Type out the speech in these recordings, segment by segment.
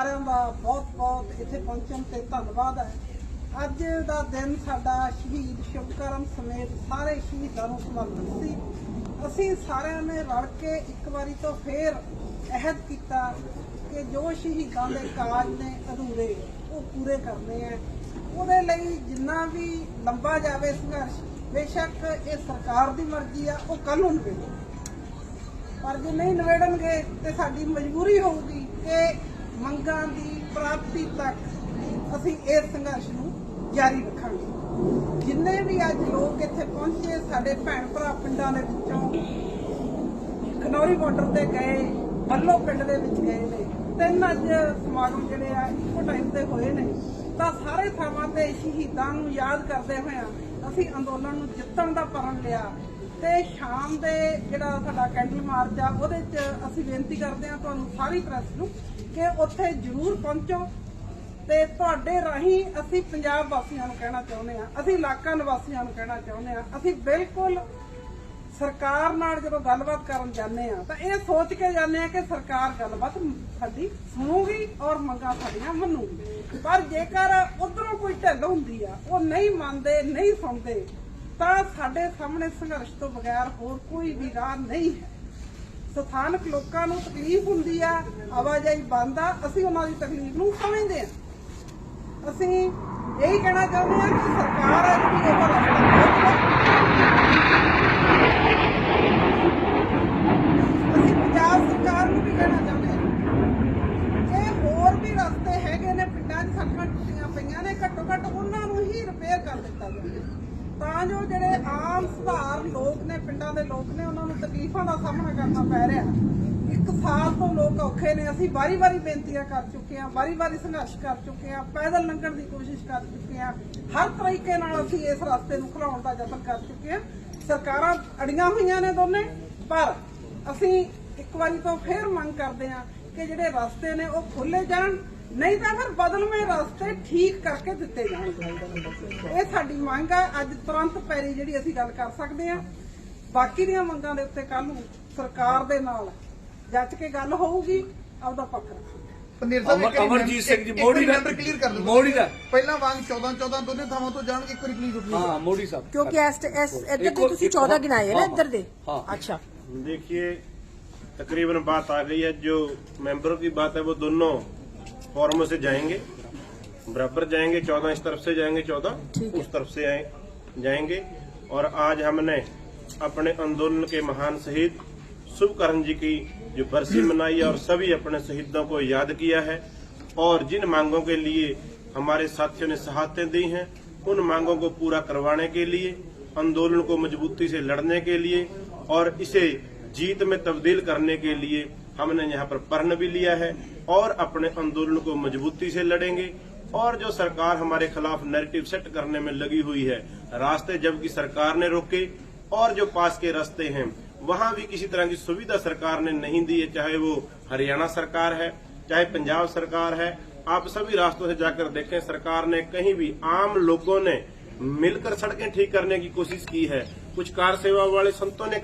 ਸਾਰਿਆਂ ਦਾ ਬਹੁਤ-ਬਹੁਤ ਇੱਥੇ ਪਹੁੰਚਣ ਤੇ ਧੰਨਵਾਦ ਹੈ। ਅੱਜ ਦਾ ਦਿਨ ਸਾਡਾ ਸ਼ਹੀਦ ਸ਼ੁਭਕਰਮ ਸਮੇਤ ਸਾਰੇ ਸ਼ਹੀਦਾਂ ਨੂੰ ਸਮਰਪਿਤ ਸੀ। ਅਸੀਂ ਸਾਰਿਆਂ ਨੇ ਰਲ ਕੇ ਇੱਕ ਵਾਰੀ ਤੋਂ ਫੇਰ ਅਹਿਦ ਕੀਤਾ ਕਿ ਜੋ ਸ਼ਹੀਦਾਂ ਦੇ ਕਾਜ ਨੇ ਅਧੂਰੇ, ਉਹ ਪੂਰੇ ਕਰਨੇ ਆ ਉਹਦੇ ਲਈ ਜਿੰਨਾ ਵੀ ਲੰਬਾ ਜਾਵੇ ਸੰਘਰਸ਼, ਬੇਸ਼ੱਕ ਇਹ ਸਰਕਾਰ ਦੀ ਮਰਜ਼ੀ ਆ, ਉਹ ਕੱਲ ਨੂੰ ਨਿਬੇੜੋ ਪਰ ਜੇ ਨਹੀਂ ਨਿਬੇੜਨਗੇ ਤੇ ਸਾਡੀ ਮਜਬੂਰੀ ਹੋਊਗੀ ਕਿ ਮੰਗਾਂ ਦੀ ਪ੍ਰਾਪਤੀ ਤੱਕ ਅਸੀਂ ਇਸ ਸੰਘਰਸ਼ ਨੂੰ ਜਾਰੀ ਰੱਖਾਂਗੇ। ਜਿੰਨੇ ਵੀ ਅੱਜ ਲੋਕ ਇੱਥੇ ਪਹੁੰਚੇ, ਸਾਡੇ ਭੈਣ ਭਰਾ ਪਿੰਡਾਂ ਦੇ ਵਿੱਚੋਂ, ਖਨੌਰੀ ਬਾਰਡਰ ਤੇ ਗਏ, ਬੱਲੋ ਪਿੰਡ ਦੇ ਵਿੱਚ ਗਏ ਨੇ, ਤਿੰਨ ਅੱਜ ਸਮਾਗਮ ਜਿਹੜੇ ਆ, ਇੱਕੋ ਟਾਈਮ ਤੇ ਹੋਏ ਨੇ। ਤਾਂ ਸਾਰੇ ਥਾਵਾਂ ਤੇ ਸ਼ਹੀਦਾਂ ਨੂੰ ਯਾਦ ਕਰਦੇ ਹੋਇਆ ਅਸੀਂ ਅੰਦੋਲਨ ਨੂੰ ਜਿੱਤਣ ਦਾ ਪਰਨ ਲਿਆ। ਤੇ ਸ਼ਾਮ ਦੇ ਜਿਹੜਾ ਸਾਡਾ ਕੈਂਡਲ ਮਾਰਚ ਆ, ਉਹਦੇ 'ਚ ਅਸੀਂ ਬੇਨਤੀ ਕਰਦੇ ਹਾਂ ਤੁਹਾਨੂੰ ਸਾਰੀ ਪ੍ਰੈਸ ਨੂੰ ਕਿ ਉੱਥੇ ਜ਼ਰੂਰ ਪਹੁੰਚੋ ਤੇ ਤੁਹਾਡੇ ਰਾਹੀਂ ਅਸੀਂ ਪੰਜਾਬ ਵਾਸੀਆਂ ਨੂੰ ਕਹਿਣਾ ਚਾਹੁੰਦੇ ਆ ਅਸੀਂ ਇਲਾਕਾ ਨਿਵਾਸੀਆਂ ਨੂੰ ਕਹਿਣਾ ਚਾਹੁੰਦੇ ਆ ਅਸੀਂ ਬਿਲਕੁਲ ਸਰਕਾਰ ਨਾਲ ਜਦੋਂ ਗੱਲਬਾਤ ਕਰਨ ਜਾਂਦੇ ਆ ਤਾਂ ਇਹ ਸੋਚ ਕੇ ਜਾਂਦੇ ਆ ਕਿ ਸਰਕਾਰ ਗੱਲਬਾਤ ਸਾਡੀ ਸੁਣੂਗੀ ਔਰ ਮੰਗਾਂ ਸਾਡੀਆਂ ਮੰਨੂਗੀ। ਪਰ ਜੇਕਰ ਉਧਰੋਂ ਕੋਈ ਢਿੱਲ ਹੁੰਦੀ ਆ, ਉਹ ਨਹੀਂ ਮੰਨਦੇ, ਨਹੀਂ ਸੁਣਦੇ, ਤਾਂ ਸਾਡੇ ਸਾਹਮਣੇ ਸੰਘਰਸ਼ ਤੋਂ ਬਗੈਰ ਹੋਰ ਕੋਈ ਵੀ ਰਾਹ ਨਹੀਂ ਹੈ। ਸਥਾਨਕ ਲੋਕਾਂ ਨੂੰ ਤਕਲੀਫ ਹੁੰਦੀ ਆ, ਆਵਾਜਾਈ ਬੰਦ ਆ, ਅਸੀਂ ਉਹਨਾਂ ਦੀ ਤਕਲੀਫ ਨੂੰ ਸਮਝਦੇ ਆ। ਅਸੀਂ ਇਹੀ ਕਹਿਣਾ ਚਾਹੁੰਦੇ ਹਾਂ ਕਿ ਸਰਕਾਰ ਹੈ ਜਿਹੜੀ ਉਹ ਰਸਤਾ ਅਸੀਂ ਪੰਜਾਬ ਸਰਕਾਰ ਨੂੰ ਵੀ ਕਹਿਣਾ ਚਾਹੁੰਦੇ ਹਾਂ ਇਹ ਹੋਰ ਵੀ ਰਸਤੇ ਹੈਗੇ ਨੇ, ਪਿੰਡਾਂ 'ਚ ਸੜਕਾਂ ਟੁੱਟੀਆਂ ਪਈਆਂ ਨੇ, ਘੱਟੋ ਘੱਟ ਉਹਨਾਂ ਨੂੰ ਹੀ ਰਿਪੇਅਰ ਕਰ ਦਿੱਤਾ ਜਾਵੇ। ਤਾਂ ਜੋ ਜਿਹੜੇ ਆਮ ਸੁਧਾਰ ਲੋਕ ਨੇ, ਪਿੰਡਾਂ ਦੇ ਲੋਕ ਨੇ, ਉਹਨਾਂ ਨੂੰ ਤਕਲੀਫਾਂ ਦਾ ਸਾਹਮਣਾ ਕਰਨਾ ਪੈ ਰਿਹਾ। ਇੱਕ ਸਾਲ ਤੋਂ ਲੋਕ ਔਖੇ ਨੇ। ਅਸੀਂ ਵਾਰੀ-ਵਾਰੀ ਬੇਨਤੀਆਂ ਕਰ ਚੁੱਕੇ ਹਾਂ, ਵਾਰੀ-ਵਾਰੀ ਸੰਘਰਸ਼ ਕਰ ਚੁੱਕੇ ਹਾਂ, ਪੈਦਲ ਲੰਘਣ ਦੀ ਕੋਸ਼ਿਸ਼ ਕਰ ਚੁੱਕੇ ਹਾਂ। ਹਰ ਤਰੀਕੇ ਨਾਲ ਅਸੀਂ ਇਸ ਰਸਤੇ ਨੂੰ ਖੁਲਾਉਣ ਦਾ ਯਤਨ ਕਰ ਚੁੱਕੇ ਹਾਂ। ਸਰਕਾਰਾਂ ਅੜੀਆਂ ਹੋਈਆਂ ਨੇ ਦੋਨੇ, ਪਰ ਅਸੀਂ ਇੱਕ ਵਾਰੀ ਤੋਂ ਫੇਰ ਮੰਗ ਕਰਦੇ ਹਾਂ ਕਿ ਜਿਹੜੇ ਰਸਤੇ ਨੇ ਉਹ ਖੋਲੇ ਜਾਣ। ਨਹੀਂ ਤਾਂ ਫਿਰ ਬਦਲਵੇਂ ਰਸਤੇ ਠੀਕ ਕਰਕੇ ਦਿੱਤੇ ਜਾਣ ਇਹ ਸਾਡੀ ਮੰਗ ਹੈ ਅੱਜ ਤੁਰੰਤ ਪੈਰੀ ਜਿਹੜੀ ਅਸੀਂ ਗੱਲ ਕਰ ਸਕਦੇ ਹਾਂ ਬਾਕੀ ਦੀਆਂ ਮੰਗਾਂ ਦੇ ਉੱਤੇ ਕੱਲ ਨੂੰ ਸਰਕਾਰ ਦੇ ਨਾਲ ਜੱਜ ਕੇ ਗੱਲ ਹੋਊਗੀ ਆਪਦਾ ਪੱਖ ਰੱਖਾਂਗੇ ਪੰਦੇਰ ਸਾਹਿਬ ਅਮਰ- ਅਮਰਜੀਤ ਸਿੰਘ ਜੀ, ਮੋੜੀ ਦਾ- ਮੈਟਰ ਕਲੀਅਰ ਕਰ ਦਿਓ ਮੋੜੀ ਦਾ। ਪਹਿਲਾਂ ਵਾਂਗ 14 14 ਦੋਨੇ ਥਾਵਾਂ ਤੋਂ ਜਾਣਗੇ ਇੱਕ ਵਾਰੀ ਪਲੀਜ਼ ਉੱਠ हाँ मोदी साहब ਕਿਉਂਕਿ ਇਸ ਇਸ ਇੱਧਰ ਇੱਕ ਦੇ ਹੋਰ- ਤੁਸੀਂ ਇੱਕ 14 ਹੋਰ- ਗਿਣਾਏ ਹੈ ਨਾ ਹਾਂ, ਇੱਧਰ ਦੇ ਹਾਂ। ਅੱਛਾ देखिए तकरीबन बात आ गई है जो मेंबरों की बात है वो दोनों फॉर्मों से जाएँगे बराबर जाएँगे चौदह इस तरफ़ से जाएँगे चौदह उस तरफ़ से आए जाएँगे। और आज हमने अपने आंदोलन के महान शहीद शुभकरण जी की जो बरसी मनाई है और सभी अपने शहीदों को याद किया है। और जिन मांगों के लिए हमारे साथियों ने शहादतें दी हैं उन मांगों को पूरा करवाने के लिए आंदोलन को मजबूती से लड़ने के लिए और इसे जीत में तब्दील करने के लिए हमने यहाँ पर प्रण भी लिया है और अपने आंदोलन को मजबूती से लड़ेंगे। और जो सरकार हमारे खिलाफ नैरेटिव सेट करने में लगी हुई है, रास्ते जबकि सरकार ने रोके और जो पास के रास्ते हैं, वहाँ भी किसी तरह की सुविधा सरकार ने नहीं दी है, चाहे वो हरियाणा सरकार है, चाहे पंजाब सरकार है। आप सभी रास्तों से जाकर देखें, सरकार ने कहीं भी आम लोगों ने मिलकर सड़कें ठीक करने की कोशिश की है। कुछ कार सेवा वाले संतों ने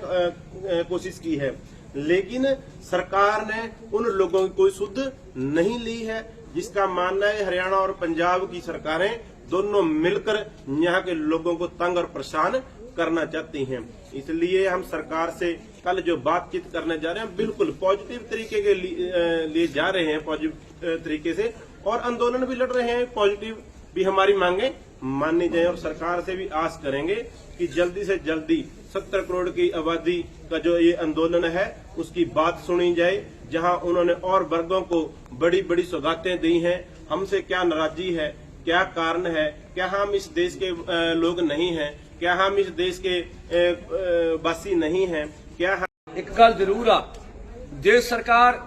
कोशिश की है। लेकिन सरकार ने उन लोगों की कोई सुध नहीं ली है, जिसका मानना है हरियाणा और पंजाब की सरकारें दोनों मिलकर यहाँ के लोगों को तंग और परेशान करना चाहती हैं। इसलिए हम सरकार से कल जो बातचीत करने जा रहे हैं, बिल्कुल पॉजिटिव तरीके के लिए जा रहे हैं, पॉजिटिव तरीके से, और आंदोलन भी लड़ रहे हैं, पॉजिटिव भी हमारी मांगे माननी जाए और सरकार से भी आस करेंगे कि जल्दी से जल्दी सत्तर करोड़ की आबादी का जो ये आंदोलन है उसकी बात सुनी जाए जहां उन्होंने और वर्गों को बड़ी बड़ी सौगातें दी हैं हमसे क्या नाराजगी है क्या कारण है क्या हम इस देश के अ, लोग नहीं हैं क्या हम इस देश के अ, अ, वासी नहीं हैं क्या हम ਇੱਕ ਗੱਲ ਜ਼ਰੂਰ ਆ ਜੇ ਸਰਕਾਰ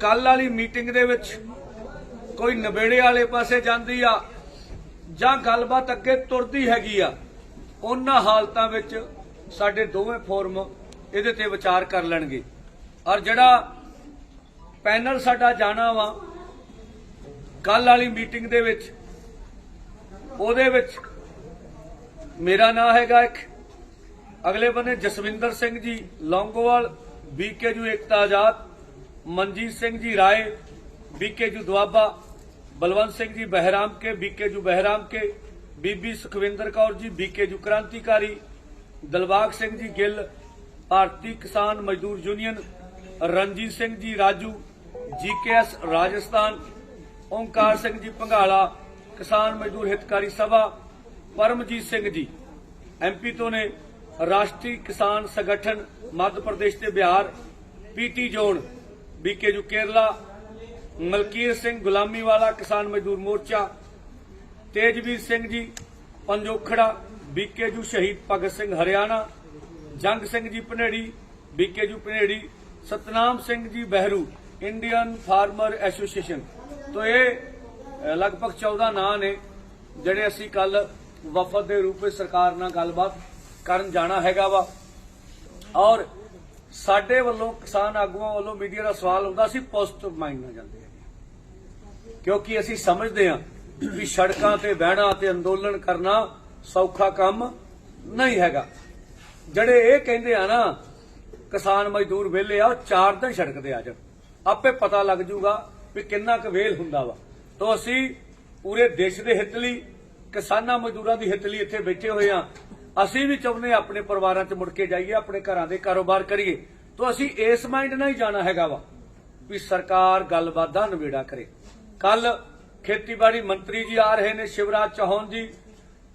ਕੱਲ ਵਾਲੀ ਮੀਟਿੰਗ ਦੇ ਵਿੱਚ ਕੋਈ ਨਵੇੜੇ ਵਾਲੇ ਪਾਸੇ ਜਾਂਦੀ ਆ ਜਾਂ ਗੱਲਬਾਤ ਅੱਗੇ ਤੁਰਦੀ ਹੈਗੀ ਆ ਉਹਨਾਂ ਹਾਲਤਾਂ ਵਿੱਚ ਸਾਡੇ ਦੋਵੇਂ ਫੋਰਮ ਇਹਦੇ ਤੇ ਵਿਚਾਰ ਕਰ ਲੈਣਗੇ। ਔਰ ਜਿਹੜਾ ਪੈਨਲ ਸਾਡਾ ਜਾਣਾ ਵਾ ਕੱਲ ਵਾਲੀ ਮੀਟਿੰਗ ਦੇ ਵਿੱਚ, ਉਹਦੇ ਵਿੱਚ ਮੇਰਾ ਨਾਮ ਹੈਗਾ ਇੱਕ। ਅਗਲੇ ਬੰਨੇ ਜਸਵਿੰਦਰ ਸਿੰਘ ਜੀ ਲੌਂਗੋਵਾਲ ਬੀਕੇ ਜੂ ਏਕਤਾ ਆਜ਼ਾਦ, ਮਨਜੀਤ ਸਿੰਘ ਜੀ ਰਾਏ ਬੀਕੇਜੂ ਦੁਆਬਾ, ਬਲਵੰਤ ਸਿੰਘ ਜੀ ਬਹਿਰਾਮ ਕੇ ਬੀਕੇਜੂ ਬਹਿਰਾਮ ਕੇ ਬੀਬੀ ਸੁਖਵਿੰਦਰ ਕੌਰ ਜੀ ਬੀਕੇਜੂ ਕ੍ਰਾਂਤੀਕਾਰੀ, ਦਲਬਾਗ ਸਿੰਘ ਜੀ ਗਿੱਲ, ਭਾਰਤੀ ਕਿਸਾਨ ਮਜ਼ਦੂਰ ਯੂਨੀਅਨ, ਰਣਜੀਤ ਸਿੰਘ ਜੀ ਰਾਜੂ, ਜੀਕੇਐਸ ਰਾਜਸਥਾਨ, ਓਮਕਾਰ ਸਿੰਘ ਜੀ ਪੰਘਾਲਾ, ਕਿਸਾਨ ਮਜ਼ਦੂਰ ਹਿਤਕਾਰੀ ਸਭਾ, ਪਰਮਜੀਤ ਸਿੰਘ ਜੀ। ਐਮਪੀ ਤੋਂ ਨੇ ਰਾਸ਼ਟਰੀ ਕਿਸਾਨ ਸੰਗਠਨ ਮੱਧ ਪ੍ਰਦੇਸ਼ ਤੇ Bihar PT zone BKU Kerala, Malkir Singh ਗੁਲਾਮੀ ਵਾਲਾ ਕਿਸਾਨ ਮਜ਼ਦੂਰ ਮੋਰਚਾ ਤੇਜਵੀਰ ਸਿੰਘ ਜੀ, ਪੰਜੋਖੜਾ ਬੀਕੇਯੂ ਸ਼ਹੀਦ Bhagat Singh Haryana, Jang Singh ji Panedi B K U Panedi, Satnam Singh ji Behru, Indian farmer association. ਤੋਂ ਇਹ ਲਗਭਗ 14 ਨਾਂ ਨੇ, ਜਿਹੜੇ ਅਸੀਂ ਕੱਲ ਵਫਦ ਦੇ ਰੂਪ ਵਿੱਚ ਸਰਕਾਰ ਨਾਲ ਗੱਲਬਾਤ ਕਰਨ ਜਾਣਾ ਹੈਗਾ ਵਾ। ਔਰ ਸਾਡੇ ਵੱਲੋਂ, ਕਿਸਾਨ ਆਗੂਆਂ ਵੱਲੋਂ ਮੀਡੀਆ ਦਾ ਸਵਾਲ ਹੁੰਦਾ ਸੀ ਪੋਜ਼ਿਟਿਵ ਮਾਈਂਡ ਨਾਲ ਜਾਂਦੇ ਹੈਗੇ। ਕਿਉਂਕਿ ਅਸੀਂ ਸਮਝਦੇ ਹਾਂ ਵੀ ਸੜਕਾਂ ਤੇ ਬਹਿਣਾ ਤੇ ਅੰਦੋਲਨ ਕਰਨਾ ਸੌਖਾ ਕੰਮ ਨਹੀਂ ਹੈਗਾ। ਜਿਹੜੇ ਇਹ ਕਹਿੰਦੇ ਆ ਨਾ, ਕਿਸਾਨ ਮਜ਼ਦੂਰ ਵਿਹਲੇ ਆ ਉਹ ਚਾਰ ਦਿਨ ਸੜਕ ਤੇ ਆ ਜਾਣ। ਆਪੇ ਪਤਾ ਲੱਗ ਜੂਗਾ ਵੀ ਕਿੰਨਾ ਕੁ ਵੇਲ ਹੁੰਦਾ ਵਾ। ਤੋਂ ਅਸੀਂ ਪੂਰੇ ਦੇਸ਼ ਦੇ ਹਿੱਤ ਲਈ, ਕਿਸਾਨਾਂ ਮਜ਼ਦੂਰਾਂ ਦੀ ਹਿੱਤ ਲਈ ਇੱਥੇ ਬੈਠੇ ਹੋਏ ਆ। ਅਸੀਂ ਵੀ ਚਾਹੁੰਦੇ ਹਾਂ ਆਪਣੇ ਪਰਿਵਾਰਾਂ 'ਚ ਮੁੜ ਕੇ ਜਾਈਏ, ਆਪਣੇ ਘਰਾਂ ਦੇ ਕਾਰੋਬਾਰ ਕਰੀਏ। ਤੋਂ ਅਸੀਂ ਇਸ ਮਾਈਂਡ ਨਾਲ ਹੀ ਜਾਣਾ ਹੈਗਾ ਵਾ ਵੀ ਸਰਕਾਰ ਗੱਲਬਾਤ ਦਾ ਨਿਬੇੜਾ ਕਰੇ। ਕੱਲ ਖੇਤੀਬਾੜੀ ਮੰਤਰੀ ਜੀ ਆ ਰਹੇ ਨੇ, ਸ਼ਿਵਰਾਜ ਚੌਹਾਨ ਜੀ।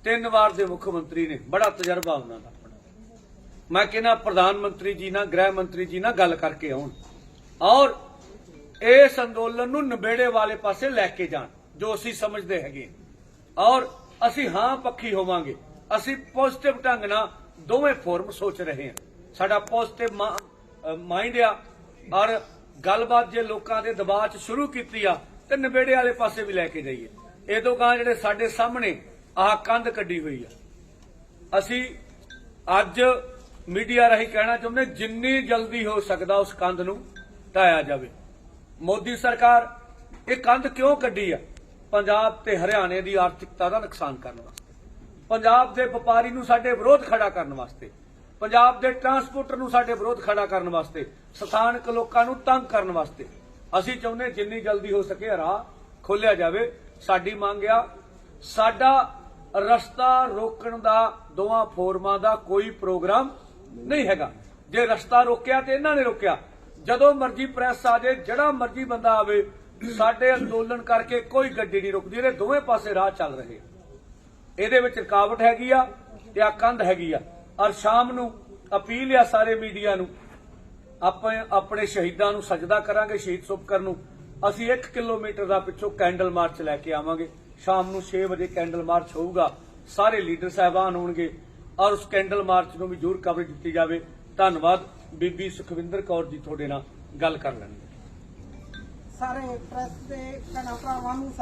ਤਿੰਨ ਵਾਰ ਦੇ ਮੁੱਖ ਮੰਤਰੀ ਨੇ। ਬੜਾ ਤਜਰਬਾ ਉਹਨਾਂ ਦਾ ਮੈਂ ਕਹਿੰਦਾ ਪ੍ਰਧਾਨ ਮੰਤਰੀ ਜੀ ਨਾਲ, ਗ੍ਰਹਿ ਮੰਤਰੀ ਜੀ ਨਾਲ ਗੱਲ ਕਰਕੇ ਆਉਣ। ਔਰ ਇਸ ਅੰਦੋਲਨ ਨੂੰ ਨਿਬੇੜੇ ਵਾਲੇ ਪਾਸੇ ਲੈ ਕੇ ਜਾਣ, ਜੋ ਅਸੀਂ ਸਮਝਦੇ ਹੈਗੇ। ਔਰ ਅਸੀਂ ਹਾਂ ਪੱਖੀ ਹੋਵਾਂਗੇ। ਅਸੀਂ ਪੋਜ਼ਿਟਿਵ ਢੰਗ ਨਾਲ ਦੋਵੇਂ ਫੋਰਮ ਸੋਚ ਰਹੇ ਹਾਂ। ਸਾਡਾ ਪੋਜ਼ਿਟਿਵ ਮਾਈਂਡ ਆ। ਔਰ ਗੱਲਬਾਤ ਜੇ ਲੋਕਾਂ ਦੇ ਦਬਾਅ 'ਚ ਸ਼ੁਰੂ ਕੀਤੀ ਆ ਤੇ ਨਿਬੇੜੇ ਵਾਲੇ ਪਾਸੇ ਵੀ ਲੈ ਕੇ ਜਾਈਏ। ਇਹ ਤੋਂ ਗਾਂ ਜਿਹੜੇ ਸਾਡੇ ਸਾਹਮਣੇ ਆਹ ਕੰਧ ਕੱਢੀ ਹੋਈ ਆ। ਅਸੀਂ ਅੱਜ ਮੀਡੀਆ ਰਾਹੀਂ ਕਹਿਣਾ ਚਾਹੁੰਦੇ ਜਿੰਨੀ ਜਲਦੀ ਹੋ ਸਕਦਾ ਉਸ ਕੰਧ ਨੂੰ ਢਾਇਆ ਜਾਵੇ। ਮੋਦੀ ਸਰਕਾਰ ਇਹ ਕੰਧ ਕਿਉਂ ਕੱਢੀ ਆ? ਪੰਜਾਬ ਤੇ ਹਰਿਆਣੇ ਦੀ ਆਰਥਿਕਤਾ ਦਾ ਨੁਕਸਾਨ ਕਰਨ ਵਾਸਤੇ। ਪੰਜਾਬ ਦੇ ਵਪਾਰੀ ਨੂੰ ਸਾਡੇ ਵਿਰੋਧ ਖੜਾ ਕਰਨ ਵਾਸਤੇ। ਪੰਜਾਬ ਦੇ ਟਰਾਂਸਪੋਰਟਰ ਨੂੰ ਸਾਡੇ ਵਿਰੋਧ ਖੜਾ ਕਰਨ ਵਾਸਤੇ। ਸਥਾਨਕ ਲੋਕਾਂ ਨੂੰ ਤੰਗ ਕਰਨ ਵਾਸਤੇ। ਅਸੀਂ ਚਾਹੁੰਦੇ ਜਿੰਨੀ ਜਲਦੀ ਹੋ ਸਕੇ ਰਾਹ ਖੋਲਿਆ ਜਾਵੇ। ਸਾਡੀ ਮੰਗ ਆ, ਸਾਡਾ ਰਸਤਾ ਰੋਕਣ ਦਾ, ਦੋਵਾਂ ਫੋਰਮਾਂ ਦਾ ਕੋਈ ਪ੍ਰੋਗਰਾਮ ਨਹੀਂ ਹੈਗਾ। ਜੇ ਰਸਤਾ ਰੋਕਿਆ ਤੇ ਇਹਨਾਂ ਨੇ ਰੋਕਿਆ। ਜਦੋਂ ਮਰਜ਼ੀ ਪ੍ਰੈਸ ਆ ਜਾਏ, ਜਿਹੜਾ ਮਰਜ਼ੀ ਬੰਦਾ ਆਵੇ, ਸਾਡੇ ਅੰਦੋਲਨ ਕਰਕੇ ਕੋਈ ਗੱਡੀ ਨਹੀਂ ਰੁਕਦੀ, ਇਹਦੇ ਦੋਵੇਂ ਪਾਸੇ ਰਾਹ ਚੱਲ ਰਹੇ ਆ। ਇਹਦੇ ਵਿੱਚ ਰੁਕਾਵਟ ਹੈਗੀ ਆ ਤੇ ਆ ਕੰਧ ਹੈਗੀ ਆ। ਔਰ ਸ਼ਾਮ ਨੂੰ ਅਪੀਲ ਆ ਸਾਰੇ ਮੀਡੀਆ ਨੂੰ ਆਪਾਂ ਆਪਣੇ ਸ਼ਹੀਦਾਂ ਨੂੰ ਸਜਦਾ ਕਰਾਂਗੇ ਸ਼ਹੀਦ ਸੁਪਕਰ ਨੂੰ। ਅਸੀਂ 1 ਕਿਲੋਮੀਟਰ ਦਾ ਪਿੱਛੋਂ ਕੈਂਡਲ ਮਾਰਚ ਲੈ ਕੇ ਆਵਾਂਗੇ। ਸ਼ਾਮ ਨੂੰ 6 ਵਜੇ ਕੈਂਡਲ ਮਾਰਚ ਹੋਊਗਾ। ਸਾਰੇ ਲੀਡਰ ਸਾਹਿਬਾਨ ਹੋਣਗੇ ਔਰ ਉਸ ਕੈਂਡਲ ਮਾਰਚ ਨੂੰ ਵੀ ਜ਼ਰੂਰ ਕਵਰੇਜ ਦਿੱਤੀ ਜਾਵੇ। ਧੰਨਵਾਦ। ਬੀਬੀ ਸੁਖਵਿੰਦਰ ਕੌਰ ਜੀ ਤੁਹਾਡੇ ਨਾਲ ਗੱਲ ਕਰ ਲੈਣਗੇ। ਸਾਰੇ ਪ੍ਰੈਸ ਦੇ ਭੈਣਾਂ ਭਰਾਵਾਂ ਨੂੰ